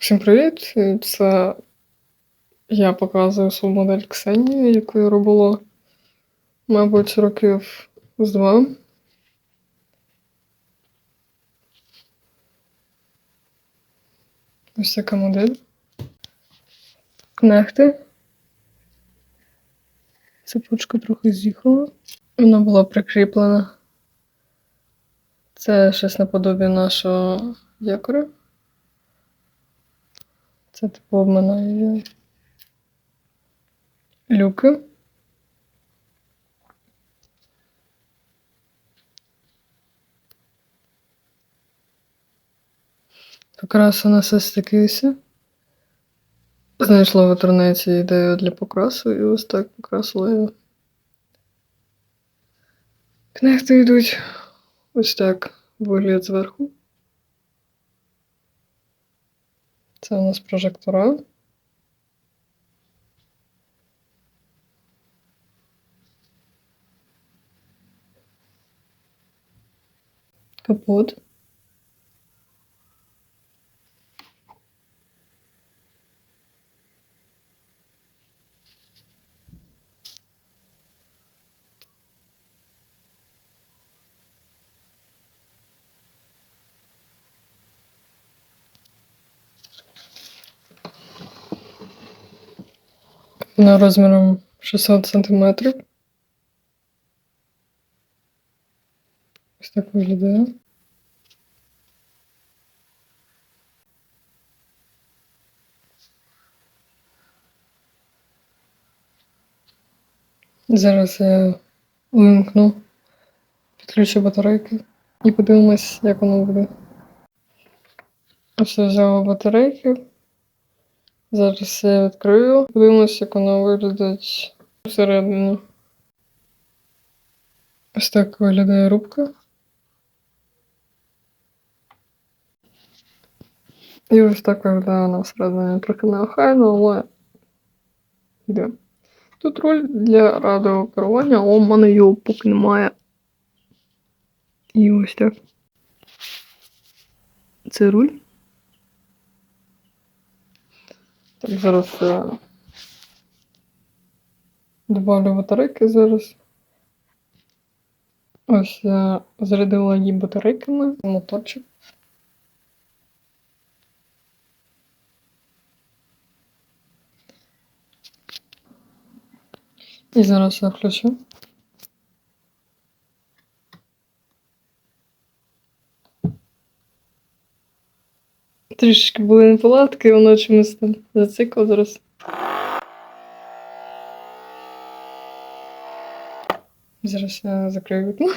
Всім привіт! Це я показую свою модель Ксенії, яку я робила, мабуть, років з два. Ось така модель. Кнехти. Цепочка трохи з'їхала. Вона була прикріплена. Це щось наподобі нашого якоря. Це типу обминає люки. Покраса на все стикився. Знайшла в інтернеті ідею для покрасу і ось так покрасила я. Кнехти йдуть ось так вигляд зверху. Це у нас прожектора. Капот. Вона розміром 600 сантиметрів. Ось так виглядає. Зараз я вимкну, підключу батарейки і подивимось, як воно буде. Ось взяла батарейки. Зараз я відкрию. Подивимось, як воно виглядить всередині. Ось так виглядає рубка. І ось так виглядає вона всередині трохи неохайно, але йде. Тут руль для радіокерування, але в мене його поки немає. І ось так. Це руль. Так, зараз я добавлю батарейки зараз. Ось я зарядила її батарейками, моторчик. І зараз я включу. Трішечки були неполадки, воно чомусь там зацикло зараз. Зараз я закрию вікно.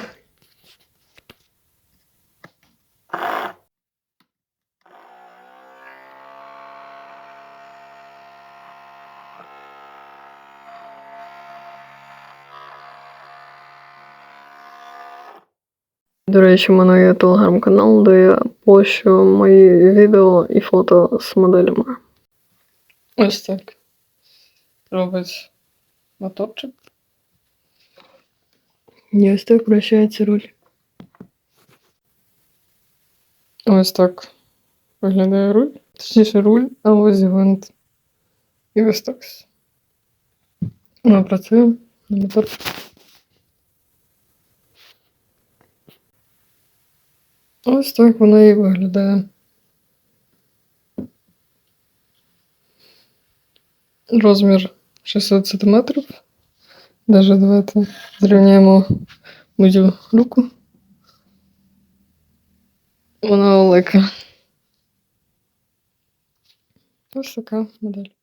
До речі, в мене є телеграм-канал, де я пощу мої відео і фото з моделями. Ось так. Робить моторчик. І ось так вращається руль. Ось так виглядає руль. Точніше руль, а ось гвинт. І ось так. Вона працює на моторчик. Ось так вона і виглядає. Розмір 600 см. Даже давайте зрівняємо мою руку. Вона велика. Ось така модель.